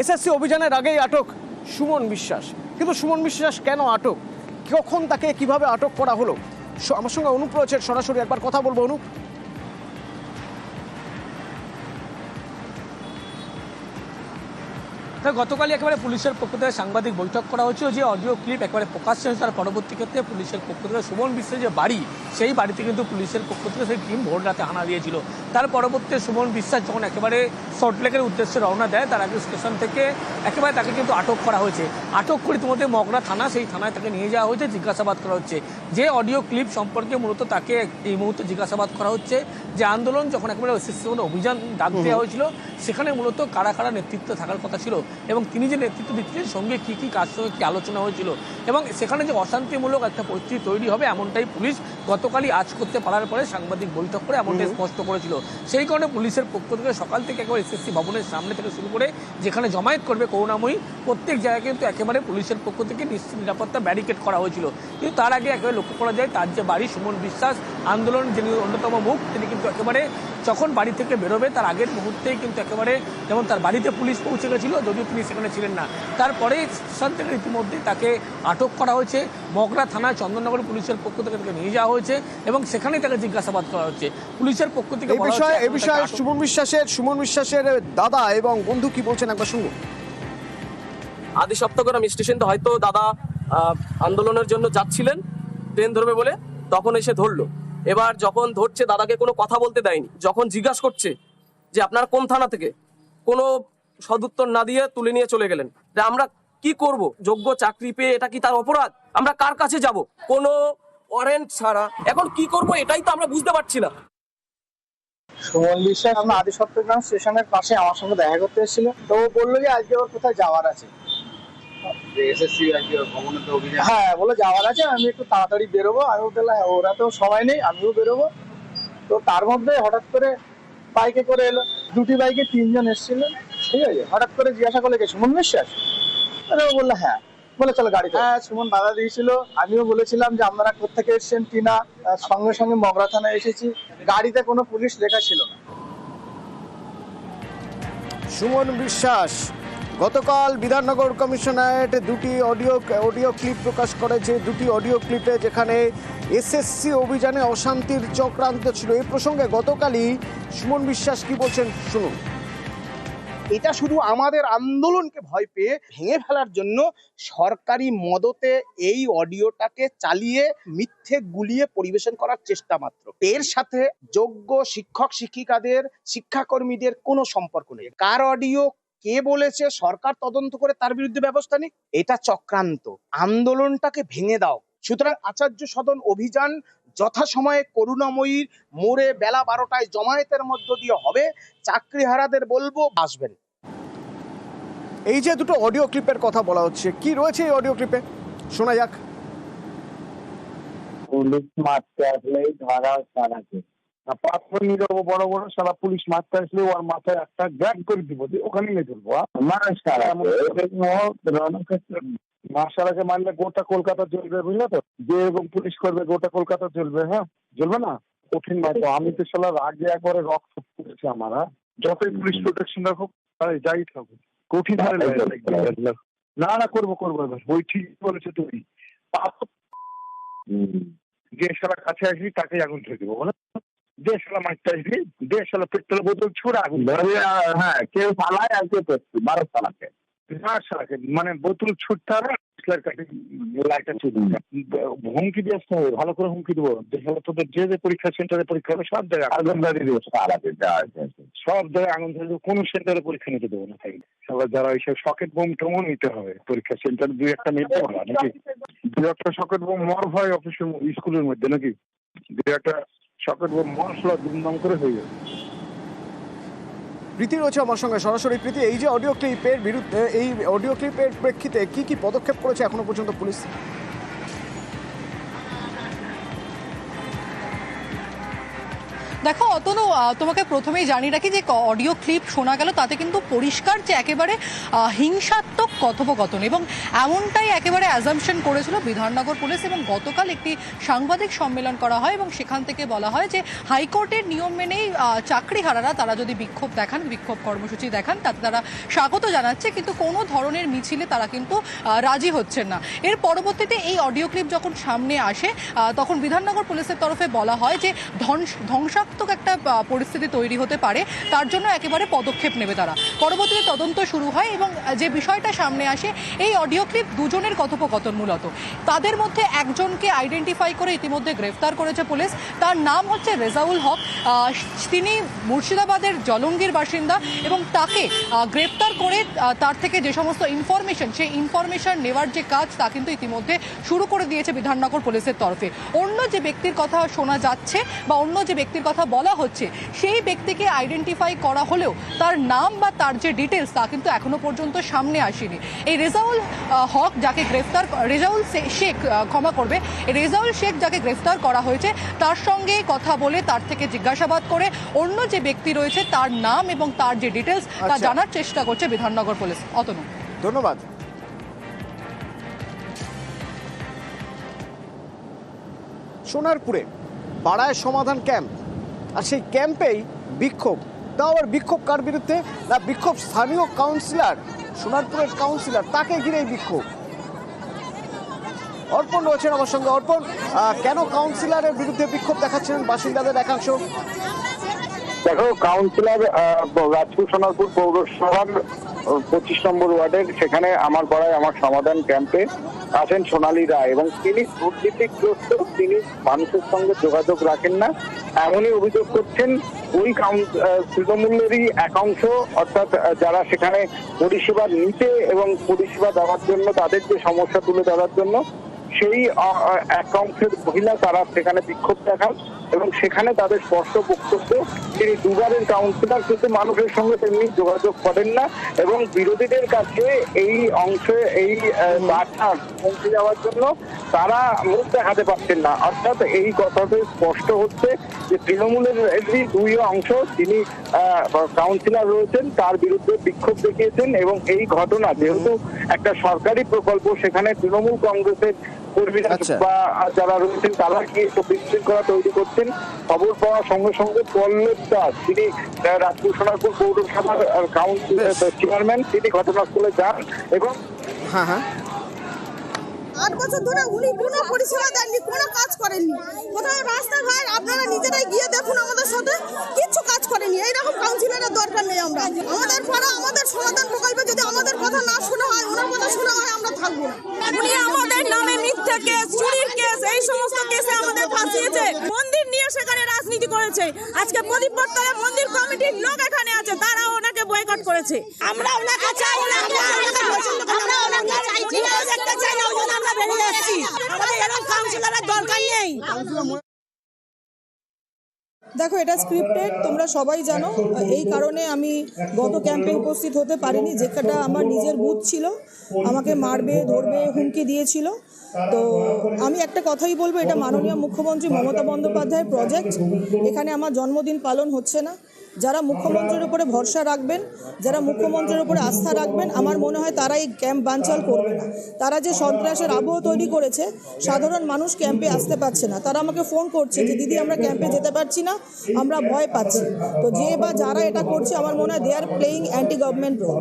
SSC অভিযানের আগেই আটক সুমন বিশ্বাস। কিন্তু সুমন বিশ্বাস কেন আটক? কখন তাকে কীভাবে আটক করা হলো? আমার সঙ্গে অনুপ সরাসরি। একবার কথা বলব, অনুপ। তা গতকালই একেবারে পুলিশের পক্ষ থেকে সাংবাদিক বৈঠক করা হয়েছিল যে অডিও ক্লিপ একেবারে প্রকাশ্য হয়েছে। তার পরবর্তী ক্ষেত্রে পুলিশের পক্ষ থেকে সুমন বিশ্বের যে বাড়ি সেই বাড়িতে কিন্তু পুলিশের পক্ষ থেকে সেই টিম ভোর রাতে হানা দিয়েছিল। তার পরবর্তী সুমন বিশ্বাস যখন একেবারে সল্টলেকের উদ্দেশ্যে রওনা দেয় তার আগে স্টেশন থেকে একেবারে তাকে কিন্তু আটক করা হয়েছে। আটক করে ইতিমধ্যে মগরা থানা সেই থানায় তাকে নিয়ে যাওয়া হয়েছে জিজ্ঞাসাবাদ করা হচ্ছে। যে অডিও ক্লিপ সম্পর্কে মূলত তাকে এই মুহূর্তে জিজ্ঞাসাবাদ করা হচ্ছে যে আন্দোলন যখন একেবারে অভিযান ডাক দেওয়া হয়েছিল সেখানে মূলত কারা কারা নেতৃত্ব থাকার কথা ছিল। এবং তিনি যে নেতৃত্ব দিচ্ছিলেন সঙ্গে কি কী কাজ সঙ্গে কী আলোচনা হয়েছিল এবং সেখানে যে অশান্তিমূলক একটা পরিস্থিতি তৈরি হবে এমনটাই পুলিশ গতকালই আজ করতে পারার পরে সাংবাদিক বৈঠক করে এমনটাই স্পষ্ট করেছিল। সেই কারণে পুলিশের পক্ষ থেকে সকাল থেকে একেবারে এসএসসি ভবনের সামনে থেকে শুরু করে যেখানে জমায়েত করবে করুণাময়ী প্রত্যেক জায়গায় কিন্তু একেবারে পুলিশের পক্ষ থেকে নিশ্চিত নিরাপত্তা ব্যারিকেড করা হয়েছিল। কিন্তু তার আগে একেবারে লক্ষ্য করা যায় তার যে বাড়ি সুমন বিশ্বাস আন্দোলন যিনি অন্যতম মুখ তিনি কিন্তু একেবারে যখন বাড়ি থেকে বেরোবে তার আগের মুহূর্তেই কিন্তু একেবারে যেমন তার বাড়িতে পুলিশ পৌঁছে গেছিল যদিও তিনি সেখানে ছিলেন না। তারপরে স্টেশন থেকে ইতিমধ্যে তাকে আটক করা হয়েছে। মগরা থানায় চন্দননগর পুলিশের পক্ষ থেকে তাকে নিয়ে যাওয়া হয়েছে এবং সেখানে তাকে জিজ্ঞাসাবাদ করা হচ্ছে। পুলিশের পক্ষ থেকে এই বিষয়ে এই বিষয়ে সুমন বিশ্বাসের সুমন বিশ্বাসের দাদা এবং বন্ধু কি বলছেন একবার শুনুন। আদি সপ্তগ্রাম স্টেশন হয়তো দাদা আহ, আন্দোলনের জন্য যাচ্ছিলেন ট্রেন ধরবে বলে তখন এসে ধরলো। এবার যখন ধরছে দাদাকে কোনো কথা বলতে দেয়নি, যখন জিজ্ঞাসা করছে যে আপনার কোন থানা থেকে, কোনো সদুত্তর না দিয়ে তুলে নিয়ে চলে গেলেন আমরা কি করব? যোগ্য চাকরি পেয়ে এটা কি তার অপরাধ? আমরা কার কাছে যাব? কোনো ওয়ারেন্ট ছাড়া। এখন কি করব এটাই তো আমরা বুঝতে পারছি না। সুমন বিশ্বাস আমরা আদি সপ্তগ্রাম স্টেশনের পাশে আমার সঙ্গে দেখা করতে এসেছিল তো বলল যে আজকে ওর কোথায় যাওয়ার আছে। হ্যাঁ বলে যাওয়ার আছে আমি একটু তাড়াতাড়ি বেরোবো। আমি বললাম হ্যাঁ, ওরা তো সময় নেই আমিও বেরোবো। তো তার মধ্যে হঠাৎ করে বাইকে করে এলো। দুটি বাইকে তিনজন এসেছিল ঠিক আছে? হঠাৎ করে জিজ্ঞাসা করলে সুমন বিশ্বাস? তাহলে ও বলল হ্যাঁ। বলে চলো গাড়িতে হ্যাঁ সুমন বাধা দিয়েছিল। আমিও বলেছিলাম যে আপনারা কোথেকে এসেছেন কিনা তার সঙ্গে সঙ্গে মগরা থানায় এসেছি। গাড়িতে কোনো পুলিশ লেখা ছিল না। সুমন বিশ্বাস গতকাল বিধাননগর কমিশনারেট দুটি অডিও অডিও ক্লিপ প্রকাশ করেছে। দুটি অডিও ক্লিপে যেখানে এসএসসি অভিযানে অশান্তির চক্রান্ত ছিল। এই প্রসঙ্গে গতকালই সুমন বিশ্বাস কি বলছেন শুনুন। এটা শুধু আমাদের আন্দোলনকে ভয় পেয়ে ভেঙে ফেলার জন্য সরকারি মদতে এই অডিওটাকে চালিয়ে মিথ্যে গুলিয়ে পরিবেশন করার চেষ্টা মাত্র। এর সাথে যোগ্য শিক্ষক শিক্ষিকাদের শিক্ষাকর্মীদের কোনো সম্পর্ক নেই। কার অডিও কে বলেছে? সরকার তদন্ত করে তার বিরুদ্ধে ব্যবস্থা নিক? এটা চক্রান্ত। আন্দোলনটাকে ভেঙে দাও। সুতরাং আচার্য সদন অভিযান যথাসময়ে করুণাময়ীর মোড়ে বেলা বারোটায় জমায়েতের মধ্য দিয়ে হবে। চাকরিহারাদের বলব আসবেন। এই যে দুটো অডিও ক্লিপের কথা বলা হচ্ছে কি রয়েছে এই অডিও ক্লিপে শোনা যাক। পুলিশ মারতে আসলেই ধরা সারাকে পাথর নিয়ে যাব বড় বড় সারা পুলিশ মারতে আসলে ওর মাথায় একটা গ্যাগ করে দিব দিয়ে ওখানে নিয়ে চলবো মার্শালাকে মারলে গোটা কলকাতা জ্বলবে বুঝলে তো? যে এরকম পুলিশ করবে গোটা কলকাতা জ্বলবে হ্যাঁ? জ্বলবে না? কঠিন মারবো আমি তো সালার আগে একবারে রক্ত পড়েছে আমার? যতই পুলিশ প্রোটেকশন আরে যাই থাকুক। কঠিন না না করব করব এবার। ওই ঠিক বলেছে তুমি যে সালা কাছে আসবি তাকে আগুন ধরে দেবো বলো? আসবি যে সালা পেট্রোল বোতল ছুড়ে আগুন হ্যাঁ কেউ পালায় আর কেউ না সালাকে মানে বোতল ছুটতে হবে লাইটার হুমকি হবে ভালো করে হুমকি দেবো। যে তোদের যে যে পরীক্ষা সেন্টারে পরীক্ষা হবে সব জায়গায় আগুন সব জায়গায় আগুন কোনো সেন্টারে পরীক্ষা নিতে দেবো না তাই সবাই যারা ওইসব সকেট বোম টোমও নিতে হবে পরীক্ষা সেন্টার দুই একটা নিতে হবে নাকি? দু একটা সকেট বোম মর হয় অফিসের স্কুলের মধ্যে নাকি? দু একটা সকেট মশলা দুমদম করে হয়ে যাবে। প্রীতি রয়েছে আমার সঙ্গে। সরাসরি প্রীতি, এই যে অডিও ক্লিপের বিরুদ্ধে, এই অডিও ক্লিপের প্রেক্ষিতে কি কি পদক্ষেপ করেছে এখনও পর্যন্ত পুলিশ? দেখো, অতনু তোমাকে প্রথমেই জানিয়ে রাখি যে অডিও ক্লিপ শোনা গেল, তাতে কিন্তু পরিষ্কার যে একেবারে হিংসাত্মক কথোপকথন এবং এমনটাই একেবারে অ্যাজামশন করেছিল বিধাননগর পুলিশ এবং গতকাল একটি সাংবাদিক সম্মেলন করা হয় এবং সেখান থেকে বলা হয় যে হাইকোর্টের নিয়ম মেনেই চাকরিহারারা তারা যদি বিক্ষোভ দেখান, বিক্ষোভ কর্মসূচি দেখান, তাতে তারা স্বাগত জানাচ্ছে, কিন্তু কোনো ধরনের মিছিলে তারা কিন্তু রাজি হচ্ছেন না। এর পরবর্তীতে এই অডিও ক্লিপ যখন সামনে আসে তখন বিধাননগর পুলিশের তরফে বলা হয় যে ধ্বংস- ধ্বংসাত্মক একটা পরিস্থিতি তৈরি হতে পারে, তার জন্য একেবারে পদক্ষেপ নেবে তারা। পরবর্তীতে তদন্ত শুরু হয় এবং যে বিষয়টা সামনে আসে, এই অডিও ক্লিপ দুজনের কথোপকথন মূলত। তাদের মধ্যে একজনকে আইডেন্টিফাই করে ইতিমধ্যে গ্রেফতার করেছে পুলিশ। তার নাম হচ্ছে রেজাউল হক। তিনি মুর্শিদাবাদের জলঙ্গির বাসিন্দা এবং তাকে গ্রেপ্তার করে তার থেকে যে সমস্ত ইনফরমেশন সেই ইনফরমেশন নেওয়ার যে কাজ, তা কিন্তু ইতিমধ্যে শুরু করে দিয়েছে বিধাননগর পুলিশের তরফে। অন্য যে ব্যক্তির কথা শোনা যাচ্ছে বা অন্য যে ব্যক্তির কথা বলা হচ্ছে সেই ব্যক্তিকে আইডেন্টিফাই করা হলেও তার নাম বা তার যে ডিটেলস তা কিন্তু এখনও পর্যন্ত সামনে আসেনি। এই রেজাউল হক যাকে গ্রেফতার রেজাউল শেখ ক্ষমা করবে। রেজাউল শেখ যাকে গ্রেফতার করা হয়েছে তার সঙ্গে কথা বলে তার থেকে জিজ্ঞাসাবাদ করে অন্য যে ব্যক্তি রয়েছে তার নাম এবং তার যে ডিটেলস তা আচ্ছা। জানার চেষ্টা করছে বিধাননগর পুলিশ। অতনু। ধন্যবাদ। সোনারপুরে পাড়ায় সমাধান ক্যাম্প। আর সেই ক্যাম্পেই বিক্ষোভ। তাও আবার বিক্ষোভ কার বিরুদ্ধে? না, বিক্ষোভ স্থানীয় কাউন্সিলর সোনারপুরের কাউন্সিলর তাকে ঘিরেই বিক্ষোভ। অর্পণ রয়েছেন আমার সঙ্গে। অর্পণ কেন কাউন্সিলরের বিরুদ্ধে বিক্ষোভ দেখাচ্ছেন বাসিন্দাদের একাংশ? দেখো কাউন্সিলর রাজপুর সোনারপুর পৌরসভার পঁচিশ নম্বর ওয়ার্ডের, সেখানে আমার পাড়ায় আমার সমাধান ক্যাম্পে আছেন সোনালী রায় এবং তিনি দুর্নীতিগ্রস্ত, তিনি মানুষের সঙ্গে যোগাযোগ রাখেন না। এমনই অভিযোগ করছেন ওই তৃণমূলেরই একাংশ অর্থাৎ যারা সেখানে পরিষেবা নিতে এবং পরিষেবা দেওয়ার জন্য, তাদের যে সমস্যা তুলে ধরার জন্য, সেই একাংশের মহিলা তারা সেখানে বিক্ষোভ দেখান। এবং সেখানে তাদের স্পষ্ট বক্তব্য, তিনি দুবারের কাউন্সিলর কিন্তু মানুষের সঙ্গে তেমনি যোগাযোগ করেন না এবং বিরোধীদের কাছে এই অংশে, এই বার্তা পৌঁছে যাওয়ার জন্য তারা মুখ দেখাতে পারছেন না। অর্থাৎ এই কথাতে স্পষ্ট হচ্ছে যে তৃণমূলের দুই অংশ তিনি কাউন্সিলর রয়েছেন, তার বিরুদ্ধে বিক্ষোভ দেখিয়েছেন এবং এই ঘটনা, যেহেতু একটা সরকারি প্রকল্প, সেখানে তৃণমূল কংগ্রেসের কর্মীরা আচ্ছা। বা যারা রয়েছেন তারা কি একটু বিশৃঙ্খলা তৈরি করছেন? খবর পাওয়ার সঙ্গে সঙ্গে পল্লব দাস তিনি রাজপুর সোনারপুর পৌরসভার কাউন্সিল চেয়ারম্যান তিনি ঘটনাস্থলে যান এবং হ্যাঁ হ্যাঁ। আট বছর ধরে উনি কোনো পরিষেবা দেননি কোনো কাজ করেননি। কোথাও রাস্তাঘাট আপনারা নিজেরাই গিয়ে দেখুন আমাদের সাথে কিচ্ছু কাজ করেনি এইরকম কাউন্সিলরের দরকার নেই আমরা আমাদের পাড়া আমাদের সমাধান প্রকল্পে যদি আমাদের কথা না শোনা হয় ওনার কথা শোনা হয় আমরা থাকব না। উনি আমাদের নামে মিথ্যা কেস চুরির কেস এই সমস্ত কেসে আমাদের ফাঁসিয়েছে মন্দির নিয়ে সেখানে রাজনীতি করেছে আজকে প্রদীপ মন্দির কমিটির লোক এখানে আছে তারা ওনাকে বয়কট করেছে আমরা ওনাকে চাই না আমরা ওনাকে না। চাইছি না দেখতে চাই না আমরা বেরিয়ে যাচ্ছি আমাদের এরকম কাউন্সিলরের দরকার নেই দেখো এটা স্ক্রিপ্টেড তোমরা সবাই জানো এই কারণে আমি গত ক্যাম্পে উপস্থিত হতে পারিনি যেটা আমার নিজের বুথ ছিল আমাকে মারবে ধরবে হুমকি দিয়েছিল তো আমি একটা কথাই বলব, এটা মাননীয় মুখ্যমন্ত্রী মমতা বন্দ্যোপাধ্যায়ের প্রজেক্ট এখানে আমার জন্মদিন পালন হচ্ছে না। যারা মুখ্যমন্ত্রীর উপরে ভরসা রাখবেন, যারা মুখ্যমন্ত্রীর উপরে আস্থা রাখবেন, আমার মনে হয় তারা এই ক্যাম্প বানচাল করবে না। তারা যে সন্ত্রাসের আবহ তৈরি করেছে, সাধারণ মানুষ ক্যাম্পে আসতে পারছে না। তারা আমাকে ফোন করছে যে, দিদি, আমরা ক্যাম্পে যেতে পারছি না, আমরা ভয় পাচ্ছি। তো যে বা যারা এটা করছে, আমার মনে হয় they are playing anti government role